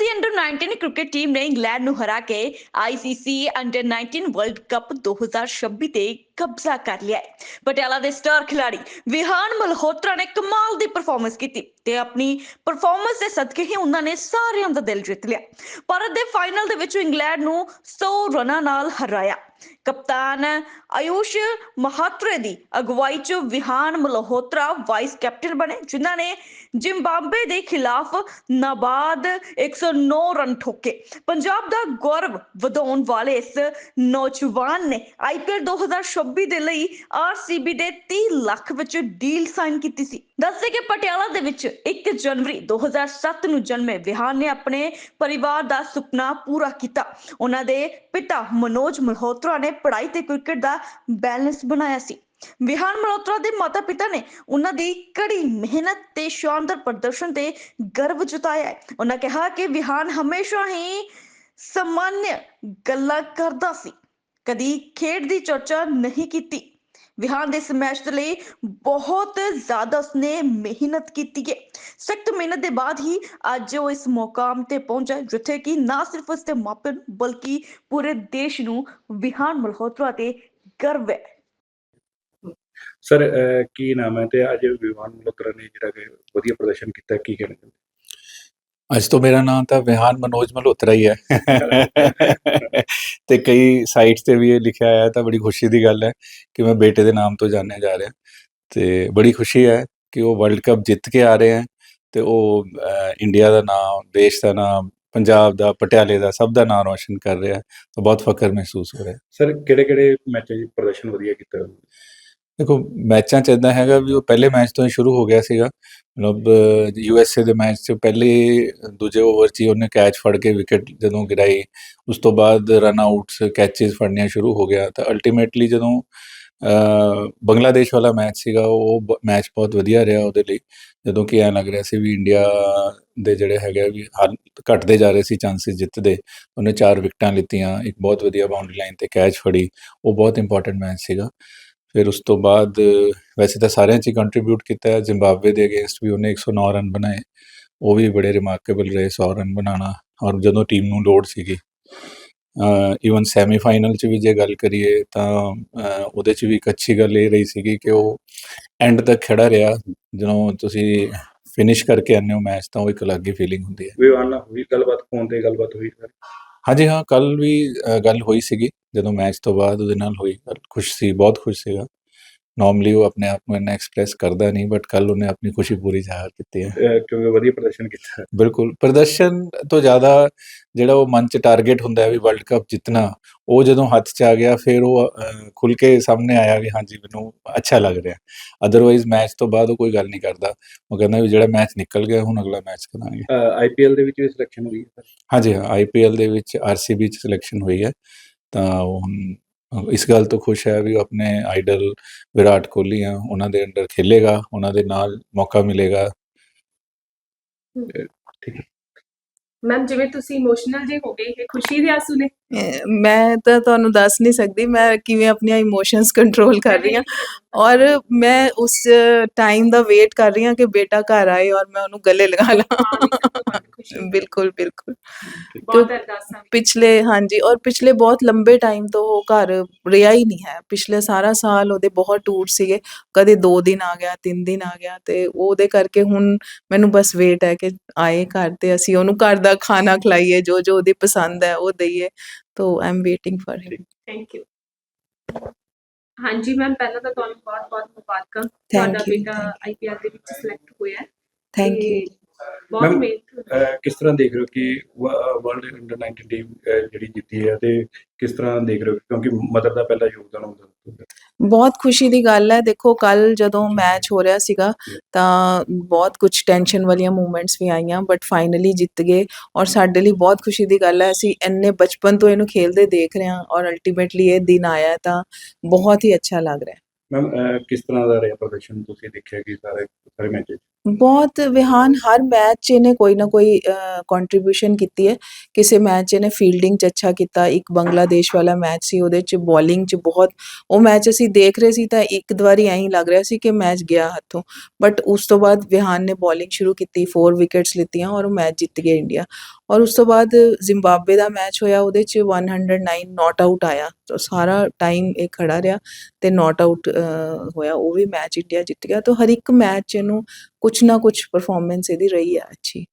19 cricket team ਨੇ England ਨੂੰ ਹਰਾ ਕੇ ICC ਅੰਡਰ 19 ਵਰਲਡ ਕੱਪ 2026 ਤੇ ਕਬਜ਼ਾ ਕਰ ਲਿਆ ਹੈ। ਪਟਿਆਲਾ ਦੇ ਸਟਾਰ ਖਿਡਾਰੀ ਵਿਹਾਨ ਮਲਹੋਤਰਾ ਨੇ ਕਮਾਲ ਦੀ ਪਰਫਾਰਮੈਂਸ ਕੀਤੀ ਤੇ ਆਪਣੀ ਪਰਫਾਰਮੈਂਸ ਦੇ ਸਦਕੇ ਹੀ ਉਹਨਾਂ ਨੇ ਸਾਰਿਆਂ ਦਾ ਦਿਲ ਜਿੱਤ ਲਿਆ। ਭਾਰਤ ਦੇ ਫਾਈਨਲ ਦੇ ਵਿੱਚ ਇੰਗਲੈਂਡ ਨੂੰ 100 ਰਨਾਂ ਨਾਲ ਹਰਾਇਆ। ਕਪਤਾਨ ਆਯੂਸ਼ ਮਹਾਤਰੇ ਦੀ ਅਗਵਾਈ 'ਚ ਵਿਹਾਨ ਮਲਹੋਤਰਾ ਵਾਈਸ ਕੈਪਟਨ ਬਣੇ, ਜਿਨ੍ਹਾਂ ਨੇ ਜ਼ਿੰਬਾਬਵੇ ਦੇ ਖਿਲਾਫ ਨਾਬਾਦ 109 ਰਨ ਠੋਕੇ। ਪੰਜਾਬ ਦਾ ਗੌਰਵ ਵਧਾਉਣ ਵਾਲੇ ਇਸ ਨੌਜਵਾਨ ਨੇ ਆਈਪੀਐਲ 2026 ਦੇ ਲਈ ਆਰਸੀਬੀ ਦੇ 30 ਲੱਖ ਵਿੱਚ ਡੀਲ ਸਾਈਨ ਕੀਤੀ ਸੀ। ਦੱਸਦੇ ਕਿ ਪਟਿਆਲਾ ਦੇ ਵਿੱਚ 1 ਜਨਵਰੀ 2007 ਨੂੰ ਜਨਮੇ ਵਿਹਾਨ ਨੇ ਆਪਣੇ ਪਰਿਵਾਰ ਦਾ ਸੁਪਨਾ ਪੂਰਾ ਕੀਤਾ। ਉਹਨਾਂ ਦੇ ਪਿਤਾ ਮਨੋਜ ਮਲਹੋਤਰਾ ਨੇ ਪੜ੍ਹਾਈ ਤੇ ਕ੍ਰਿਕਟ ਦਾ ਬੈਲੈਂਸ ਬਣਾਇਆ ਸੀ। ਵਿਹਾਨ ਮਲਹੋਤਰਾ ਦੇ ਮਾਤਾ-ਪਿਤਾ ਨੇ ਉਹਨਾਂ ਦੀ ਕੜੀ ਮਿਹਨਤ ਤੇ ਸ਼ਾਨਦਾਰ ਪ੍ਰਦਰਸ਼ਨ ਤੇ ਗਰਵ ਜਤਾਇਆ ਹੈ। ਉਹਨਾਂ ਕਿਹਾ ਕਿ ਵਿਹਾਨ ਹਮੇਸ਼ਾ ਹੀ ਸਮਾਨ ਗੱਲਾਂ ਕਰਦਾ ਸੀ। ਕਦੀ ਖੇਡ ਦੀ ਚਰਚਾ ਨਹੀਂ ਕੀਤੀ। ਵਿਹਾਨ ਦੇ ਇਸ ਮੈਚ ਦੇ ਲਈ ਬਹੁਤ ਜ਼ਿਆਦਾ ਉਸਨੇ ਮਿਹਨਤ ਕੀਤੀ ਹੈ। ਸਖਤ ਮਿਹਨਤ ਦੇ ਬਾਅਦ ਹੀ ਅੱਜ ਉਹ ਇਸ ਮੁਕਾਮ ਤੇ ਪਹੁੰਚਾ ਜਿੱਥੇ ਕਿ ਨਾ ਸਿਰਫ ਉਸਦੇ ਮਾਪੇ ਨੂੰ, ਬਲਕਿ ਪੂਰੇ ਦੇਸ਼ ਨੂੰ ਵਿਹਾਨ ਮਲਹੋਤਰਾ ਤੇ ਗਰਵ ਹੈ। ਸਰ ਕੀ ਨਾਮ ਹੈ? ਤੇ ਅੱਜ ਵਿਹਾਨ ਮਲਹੋਤਰਾ ਨੇ ਜਿਹੜਾ ਕਿ ਵਧੀਆ ਪ੍ਰਦਰਸ਼ਨ ਕੀਤਾ ਕੀ ਕਹਿਣਾ ਚਾਹੁੰਦੇ ਅੱਜ ਤੋਂ ਮੇਰਾ ਨਾਮ ਤਾਂ ਵਿਹਾਨ ਮਨੋਜ ਮਲਹੋਤਰਾ ਹੀ ਹੈ। ਤੇ ਕਈ ਸਾਈਟਸ ਤੇ ਵੀ ਇਹ ਲਿਖਿਆ ਆਇਆ ਤਾਂ ਬੜੀ ਖੁਸ਼ੀ ਦੀ ਗੱਲ ਹੈ ਕਿ ਮੈਂ ਬੇਟੇ ਦੇ ਨਾਮ ਤੋਂ ਜਾਣਿਆ ਜਾ ਰਿਹਾ। ਤੇ ਬੜੀ ਖੁਸ਼ੀ ਹੈ ਕਿ ਉਹ ਵਰਲਡ ਕੱਪ ਜਿੱਤ ਕੇ ਆ ਰਹੇ ਹੈ ਤੇ ਉਹ ਇੰਡੀਆ ਦਾ ਨਾਮ, ਦੇਸ਼ ਦਾ ਨਾਮ, ਪੰਜਾਬ ਦਾ, ਪਟਿਆਲੇ ਦਾ ਸਭ ਦਾ ਨਾਮ ਰੋਸ਼ਨ ਕਰ ਰਿਹਾ ਤਾਂ ਬਹੁਤ ਫਖਰ ਮਹਿਸੂਸ ਹੋ ਰਿਹਾ ਸਰ ਕਿਹੜੇ ਕਿਹੜੇ ਮੈਚਾਂ 'ਚ ਪ੍ਰਦਰਸ਼ਨ ਵਧੀਆ ਕੀਤਾ ਦੇਖੋ, ਮੈਚਾਂ 'ਚ ਇਦਾਂ ਹੈਗਾ ਵੀ ਉਹ ਪਹਿਲੇ ਮੈਚ ਤੋਂ ਹੀ ਸ਼ੁਰੂ ਹੋ ਗਿਆ ਸੀਗਾ। ਮਤਲਬ ਯੂ ਐੱਸ ਏ ਦੇ ਮੈਚ 'ਚ ਪਹਿਲੇ ਦੂਜੇ ਓਵਰ 'ਚ ਹੀ ਉਹਨੇ ਕੈਚ ਫੜ ਕੇ ਵਿਕਟ ਜਦੋਂ ਗਿਰਾਈ, ਉਸ ਤੋਂ ਬਾਅਦ ਰਨ ਆਊਟਸ ਕੈਚਸ ਫੜਨੀਆਂ ਸ਼ੁਰੂ ਹੋ ਗਿਆ। ਤਾਂ ਅਲਟੀਮੇਟਲੀ ਜਦੋਂ ਬੰਗਲਾਦੇਸ਼ ਵਾਲਾ ਮੈਚ ਸੀਗਾ, ਉਹ ਮੈਚ ਬਹੁਤ ਵਧੀਆ ਰਿਹਾ ਉਹਦੇ ਲਈ। ਜਦੋਂ ਕਿ ਐਂ ਲੱਗ ਰਿਹਾ ਸੀ ਵੀ ਇੰਡੀਆ ਦੇ ਜਿਹੜੇ ਹੈਗੇ ਆ ਵੀ ਹਾਲ ਘਟਦੇ ਜਾ ਰਹੇ ਸੀ ਚਾਂਸਸ ਜਿੱਤਦੇ। ਉਹਨੇ ਚਾਰ ਵਿਕਟਾਂ ਲਿੱਤੀਆਂ, ਇੱਕ ਬਹੁਤ ਵਧੀਆ ਬਾਉਂਡਰੀ ਲਾਈਨ ਤੇ ਕੈਚ ਫੜੀ। ਉਹ ਬਹੁਤ ਇੰਪੋਰਟੈਂਟ ਮੈਚ ਸੀਗਾ। ਫਿਰ ਉਸ ਤੋਂ ਬਾਅਦ, ਵੈਸੇ ਤਾਂ ਸਾਰਿਆਂ 'ਚ ਹੀ ਕੰਟਰੀਬਿਊਟ ਕੀਤਾ ਹੈ। ਜ਼ਿੰਬਾਬਵੇ ਦੇ ਅਗੇਂਸਟ ਵੀ ਉਹਨੇ 109 ਰਨ ਬਣਾਏ। ਉਹ ਵੀ ਬੜੇ ਰਿਮਾਰਕੇਬਲ ਰਹੇ 100 ਰਨ ਬਣਾਉਣਾ। ਔਰ ਜਦੋਂ ਟੀਮ ਨੂੰ ਲੋੜ ਸੀਗੀ ਈਵਨ ਸੈਮੀਫਾਈਨਲ 'ਚ ਵੀ ਜੇ ਗੱਲ ਕਰੀਏ ਤਾਂ ਉਹਦੇ 'ਚ ਵੀ ਇੱਕ ਅੱਛੀ ਗੱਲ ਇਹ ਰਹੀ ਸੀਗੀ ਕਿ ਉਹ ਐਂਡ ਤੱਕ ਖੜਾ ਰਿਹਾ। ਜਦੋਂ ਤੁਸੀਂ ਫਿਨਿਸ਼ ਕਰਕੇ ਆਉਂਦੇ ਹੋ ਮੈਚ ਤਾਂ ਉਹ ਇੱਕ ਅਲੱਗ ਹੀ ਫੀਲਿੰਗ ਹੁੰਦੀ ਹੈ। ਵਿਵਾਨ ਨਾਲ ਹੋਈ ਗੱਲਬਾਤ ਫੋਨ ਤੇ ਗੱਲਬਾਤ ਹੋਈ। ਹਾਂਜੀ ਹਾਂ ਕੱਲ ਵੀ ਅ, ਗੱਲ ਹੋਈ ਸੀਗੀ ਜਦੋਂ ਮੈਚ ਤੋਂ ਬਾਅਦ ਉਹਦੇ ਨਾਲ ਹੋਈ ਗੱਲ ਖੁਸ਼ ਸੀ ਬਹੁਤ ਖੁਸ਼ ਸੀਗਾ। ਨਾਰਮਲੀ ਉਹ ਆਪਣੇ ਆਪ ਨੂੰ ਇੰਨਾ ਐਕਸਪ੍ਰੈਸ ਕਰਦਾ ਨਹੀਂ ਬਟ ਕੱਲ ਉਹਨੇ ਆਪਣੀ ਖੁਸ਼ੀ ਪੂਰੀ ਜ਼ਾਹਰ ਕੀਤੀ ਹੈ। ਕਿਉਂਕਿ ਵਧੀਆ ਪ੍ਰਦਰਸ਼ਨ ਕੀਤਾ ਬਿਲਕੁਲ। ਪ੍ਰਦਰਸ਼ਨ ਤੋਂ ਜ਼ਿਆਦਾ ਜਿਹੜਾ ਉਹ ਮਨ ਚ ਟਾਰਗੇਟ ਹੁੰਦਾ ਹੈ ਵੀ ਵਰਲਡ ਕੱਪ ਜਿੱਤਣਾ ਉਹ ਜਦੋਂ ਹੱਥ ਚ ਆ ਗਿਆ ਫਿਰ ਉਹ ਖੁੱਲ ਕੇ ਸਾਹਮਣੇ ਆਇਆ ਵੀ ਹਾਂਜੀ ਮੈਨੂੰ ਅੱਛਾ ਲੱਗ ਰਿਹਾ ਅਦਰਵਾਈਜ਼ ਮੈਚ ਤੋਂ ਬਾਅਦ ਉਹ ਕੋਈ ਗੱਲ ਨਹੀਂ ਕਰਦਾ। ਉਹ ਕਹਿੰਦਾ ਵੀ ਜਿਹੜਾ ਮੈਚ ਨਿਕਲ ਗਿਆ ਹੁਣ ਅਗਲਾ ਮੈਚ ਕਰਾਂਗੇ। ਆਈਪੀਐਲ ਦੇ ਵਿੱਚ ਵੀ ਸਿਲੈਕਸ਼ਨ ਹੋਈ ਹੈ ਹਾਂਜੀ ਹਾਂ ਆਈਪੀਐਲ ਦੇ ਵਿੱਚ ਆਰਸੀਬੀ ਚ ਸਿਲੈਕਸ਼ਨ ਹੋਈ ਹੈ। ਤਾਂ ਉਹ ਹੁਣ ਇਸ ਗੱਲ ਤੋਂ ਖੁਸ਼ ਹੈ ਵੀ ਆਪਣੇ ਆਈਡਲ ਵਿਰਾਟ ਕੋਹਲੀ ਆ ਉਹਨਾਂ ਦੇ ਅੰਡਰ ਖੇਲੇਗਾ ਉਹਨਾਂ ਦੇ ਨਾਲ ਮੌਕਾ ਮਿਲੇਗਾ। ਮੈਮ ਜਿਵੇਂ ਤੁਸੀਂ ਇਮੋਸ਼ਨਲ ਜੇ ਹੋ ਗਏ ਇਹ ਖੁਸ਼ੀ ਦੇ ਆਂਸੂ ਨੇ? ਮੈਂ ਤਾਂ ਤੁਹਾਨੂੰ ਦੱਸ ਨਹੀਂ ਸਕਦੀ ਮੈਂ ਕਿਵੇਂ ਆਪਣੀਆਂ ਇਮੋਸ਼ਨਸ ਕੰਟਰੋਲ ਕਰ ਰਹੀ ਹਾਂ। ਔਰ ਮੈਂ ਉਸ ਟਾਈਮ ਦਾ ਵੇਟ ਕਰ ਰਹੀ ਹਾਂ ਕਿ ਬੇਟਾ ਘਰ ਆਏ ਔਰ ਮੈਂ ਉਹਨੂੰ ਗਲੇ ਲਗਾ ਲਾਂ। ਬਿਲਕੁਲ ਬਿਲਕੁਲ। ਬਹੁਤ ਅਰਦਾਸਾਂ। ਪਿਛਲੇ ਹਾਂਜੀ ਔਰ ਪਿਛਲੇ ਬਹੁਤ ਲੰਬੇ ਟਾਈਮ ਤੋਂ ਉਹ ਘਰ ਰਿਹਾ ਹੀ ਨਹੀਂ ਹੈ। ਪਿਛਲੇ ਸਾਰਾ ਸਾਲ ਉਹਦੇ ਬਹੁਤ ਟੂਰ ਸੀਗੇ। ਕਦੇ 2 ਦਿਨ ਆ ਗਿਆ 3 ਦਿਨ ਆ ਗਿਆ ਤੇ ਉਹਦੇ ਕਰਕੇ ਹੁਣ ਮੈਨੂੰ ਬਸ ਵੇਟ ਹੈ ਕਿ ਆਏ ਘਰ ਤੇ ਅਸੀਂ ਉਹਨੂੰ ਘਰ ਦਾ ਖਾਣਾ ਖਿਲਾਈਏ ਜੋ ਜੋ ਉਹਦੀ ਪਸੰਦ ਹੈ ਉਹ ਦਈਏ। ਤੋ I am waiting for him thank you ਹਾਂਜੀ ਮੈਮ ਪਹਿਲਾਂ ਤਾਂ ਤੁਹਾਨੂੰ ਬਹੁਤ ਬਹੁਤ ਮੁਬਾਰਕਾਂ ਤੁਹਾਡਾ you, ਬੇਟਾ thank ਆਈਪੀਐਲ ਦੇ ਵਿੱਚ ਸਿਲੈਕਟ ਹੋਇਆ ਹੈ। ਥੈਂਕ ਤੇ ਯੂ ਬਹੁਤ Ma'am, ਮਿਹਨਤ ਅਹ, ਕਿਸ ਤਰ੍ਹਾਂ ਦੇਖ ਰਹੇ ਹੋ ਕਿ ਵਰਲਡ ਅੰਡਰ 19 ਟੀਮ ਜਿਹੜੀ ਜਿੱਤੀ ਹੈ ਤੇ ਕਿਸ ਤਰ੍ਹਾਂ ਦੇਖ ਰਹੇ ਹੋ? ਕਿਉਂਕਿ ਮਦਰ ਦਾ ਪਹਿਲਾ ਯੋਗਦਾਨ ਹੁੰਦਾ ਬਹੁਤ ਖੁਸ਼ੀ ਦੀ ਗੱਲ ਹੈ। ਦੇਖੋ ਕੱਲ ਜਦੋਂ ਮੈਚ ਹੋ ਰਿਹਾ ਸੀਗਾ ਤਾਂ ਬਹੁਤ ਕੁਝ ਟੈਨਸ਼ਨ ਵਾਲੀਆਂ ਮੂਮੈਂਟਸ ਵੀ ਆਈਆਂ ਬਟ ਫਾਈਨਲੀ ਜਿੱਤ ਗਏ ਔਰ ਸਾਡੇ ਲਈ ਬਹੁਤ ਖੁਸ਼ੀ ਦੀ ਗੱਲ ਹੈ। ਅਸੀਂ ਇੰਨੇ ਬਚਪਨ ਤੋਂ ਇਹਨੂੰ ਖੇਲਦੇ ਦੇਖ ਰਹੇ ਹਾਂ ਔਰ ਅਲਟੀਮੇਟਲੀ ਇਹ ਦਿਨ ਆਇਆ ਹੈ ਤਾਂ ਬਹੁਤ ਹੀ ਅੱਛਾ ਲੱਗ ਰਿਹਾ ਹੈ। ਮੈਮ ਕਿਸ ਤਰ੍ਹਾਂ ਦਾ ਰਿਹਾ ਪ੍ਰਦਰਸ਼ਨ? ਤੁਸੀਂ ਦੇਖਿਆ ਕਿ ਸਾਰੇ ਸਾਰੇ ਮੈਚ ਬਹੁਤ ਵਿਹਾਨ ਹਰ ਮੈਚ 'ਚ ਇਹਨੇ ਕੋਈ ਨਾ ਕੋਈ ਕੰਟਰੀਬਿਊਸ਼ਨ ਕੀਤੀ ਹੈ। ਕਿਸੇ ਮੈਚ 'ਚ ਇਹਨੇ ਫੀਲਡਿੰਗ 'ਚ ਅੱਛਾ ਕੀਤਾ, ਇੱਕ ਬੰਗਲਾਦੇਸ਼ ਵਾਲਾ ਮੈਚ ਸੀ, ਉਹਦੇ 'ਚ ਬੋਲਿੰਗ 'ਚ ਬਹੁਤ, ਉਹ ਮੈਚ ਅਸੀਂ ਦੇਖ ਰਹੇ ਸੀ ਤਾਂ ਇੱਕ ਦਵਾਰੀ ਐਂ ਲੱਗ ਰਿਹਾ ਸੀ ਕਿ ਮੈਚ ਗਿਆ ਹੱਥੋਂ। ਬਟ ਉਸ ਤੋਂ ਬਾਅਦ ਵਿਹਾਨ ਨੇ ਬੋਲਿੰਗ ਸ਼ੁਰੂ ਕੀਤੀ 4 ਵਿਕਟਸ ਲਿੱਤੀਆਂ ਔਰ ਉਹ ਮੈਚ ਜਿੱਤ ਗਿਆ ਇੰਡੀਆ। ਔਰ ਉਸ ਤੋਂ ਬਾਅਦ ਜ਼ਿੰਬਾਬਵੇ ਦਾ ਮੈਚ ਹੋਇਆ, ਉਹਦੇ 'ਚ 109 ਨਾਟ ਆਊਟ ਆਇਆ। ਤਾਂ ਸਾਰਾ ਟਾਈਮ ਇਹ ਖੜਾ ਰਿਹਾ ਤੇ ਨਾਟ ਆਊਟ ਹੋਇਆ, ਉਹ ਵੀ ਮੈਚ ਇੰਡੀਆ ਜਿੱਤ ਗਿਆ। ਤਾਂ ਹਰ ਇੱਕ ਮੈਚ ਇਹਨੂੰ ਕੁਛ ਨਾ ਕੁਛ ਪਰਫਾਰਮੈਂਸ ਇਹਦੀ ਰਹੀ ਹੈ ਅੱਛੀ।